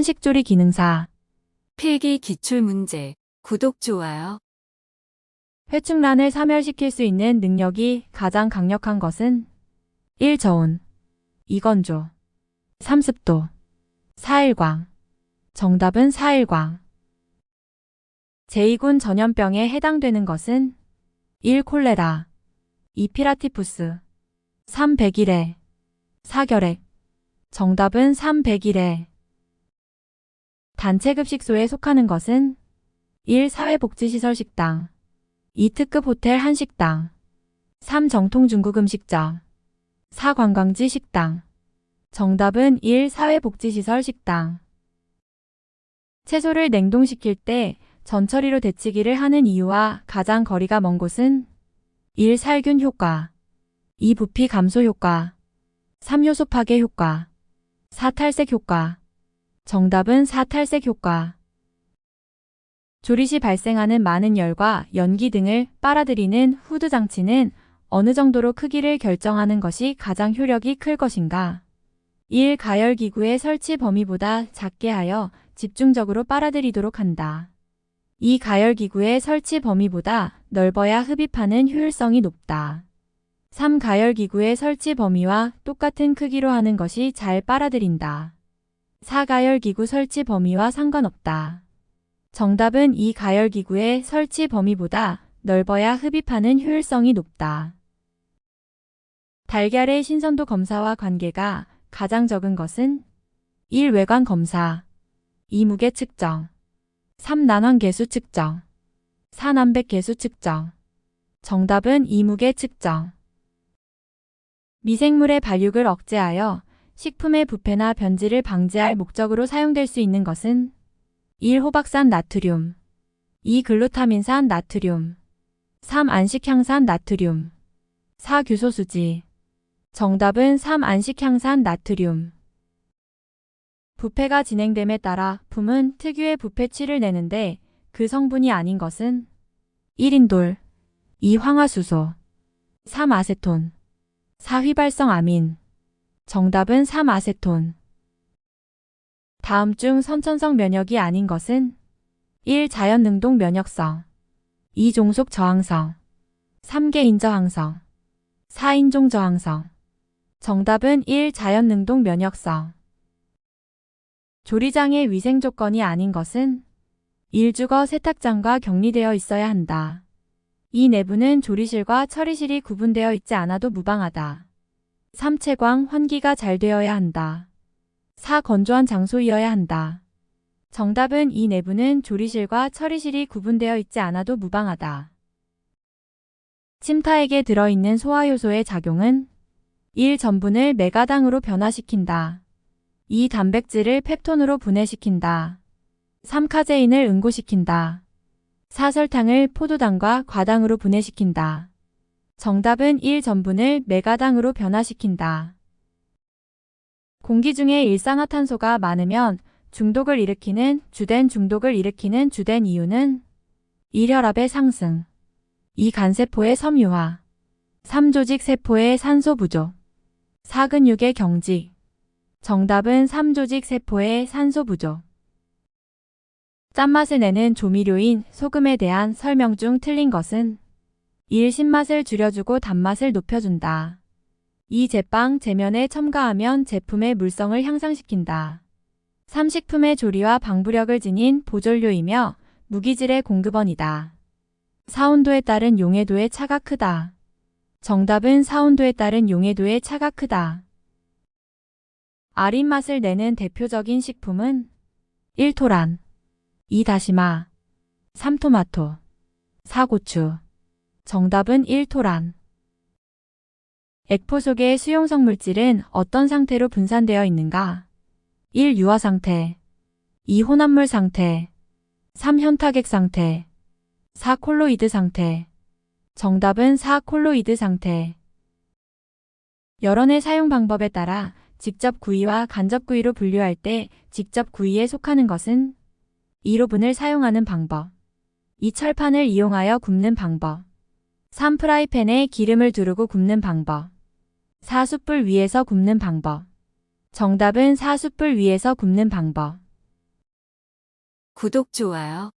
한식조리 기능사. 필기 기출문제. 구독, 좋아요. 회충란을 사멸시킬 수 있는 능력이 가장 강력한 것은 1. 저온 2. 건조 3. 습도 4. 일광 정답은 4. 일광 제2군 전염병에 해당되는 것은 1. 콜레라 2. 피라티푸스 3. 백일해 4. 결핵 정답은 3. 백일해 단체 급식소에 속하는 것은 1. 사회복지시설 식당 2. 특급 호텔 한식당 3. 정통 중국 음식점 4. 관광지 식당 정답은 1. 사회복지시설 식당 채소를 냉동시킬 때 전처리로 데치기를 하는 이유와 가장 거리가 먼 곳은 1. 살균 효과 2. 부피 감소 효과 3. 효소 파괴 효과 4. 탈색 효과 정답은 4. 탈색 효과 조리 시 발생하는 많은 열과 연기 등을 빨아들이는 후드 장치는 어느 정도로 크기를 결정하는 것이 가장 효력이 클 것인가? 1. 가열기구의 설치 범위보다 작게 하여 집중적으로 빨아들이도록 한다. 2. 가열기구의 설치 범위보다 넓어야 흡입하는 효율성이 높다. 3. 가열기구의 설치 범위와 똑같은 크기로 하는 것이 잘 빨아들인다. 4. 가열기구 설치 범위와 상관없다. 정답은 이 가열기구의 설치 범위보다 넓어야 흡입하는 효율성이 높다. 달걀의 신선도 검사와 관계가 가장 적은 것은 1. 외관 검사 2. 무게 측정 3. 난원 개수 측정 4. 남백 개수 측정 정답은 2. 무게 측정 미생물의 발육을 억제하여 식품의 부패나 변질을 방지할 목적으로 사용될 수 있는 것은 1. 호박산 나트륨 2. 글루타민산 나트륨 3. 안식향산 나트륨 4. 규소수지 정답은 3. 안식향산 나트륨 부패가 진행됨에 따라 품은 특유의 부패취를 내는데 그 성분이 아닌 것은 1인돌 2. 황화수소 3. 아세톤 4. 휘발성 아민 정답은 3. 아세톤 다음 중 선천성 면역이 아닌 것은 1. 자연능동 면역성 2. 종속 저항성 3. 개인 저항성 4. 인종 저항성 정답은 1. 자연능동 면역성 조리장의 위생 조건이 아닌 것은 1. 주거 세탁장과 격리되어 있어야 한다. 이 내부는 조리실과 처리실이 구분되어 있지 않아도 무방하다. 3. 채광, 환기가 잘 되어야 한다. 4. 건조한 장소이어야 한다. 정답은 이 내부는 조리실과 처리실이 구분되어 있지 않아도 무방하다. 침타액에 들어있는 소화효소의 작용은 1. 전분을 메가당으로 변화시킨다. 2. 단백질을 펩톤으로 분해시킨다. 3. 카제인을 응고시킨다. 4. 설탕을 포도당과 과당으로 분해시킨다. 정답은 1. 전분을 메가당으로 변화시킨다. 공기 중에 일산화탄소가 많으면 중독을 일으키는 주된 중독을 일으키는 주된 이유는 1. 혈압의 상승 2. 간세포의 섬유화 3. 조직 세포의 산소 부족 4. 근육의 경직 정답은 3. 조직 세포의 산소 부족 짠맛을 내는 조미료인 소금에 대한 설명 중 틀린 것은 1. 신맛을 줄여주고 단맛을 높여준다. 이 제빵 제면에 첨가하면 제품의 물성을 향상시킨다. 3. 식품의 조리와 방부력을 지닌 보존료이며 무기질의 공급원이다. 4. 온도에 따른 용해도의 차가 크다. 정답은 4. 온도에 따른 용해도의 차가 크다. 아린 맛을 내는 대표적인 식품은 1. 토란 2. 다시마 3. 토마토 4. 고추 정답은 1. 토란 액포 속의 수용성 물질은 어떤 상태로 분산되어 있는가? 1. 유화 상태 2. 혼합물 상태 3. 현타객 상태 4. 콜로이드 상태 정답은 4. 콜로이드 상태 여론의 사용 방법에 따라 직접 구이와 간접 구이로 분류할 때 직접 구이에 속하는 것은 2로분을 사용하는 방법 2. 철판을 이용하여 굽는 방법 3. 프라이팬에 기름을 두르고 굽는 방법 4. 숯불 위에서 굽는 방법 정답은 4. 숯불 위에서 굽는 방법 구독, 좋아요,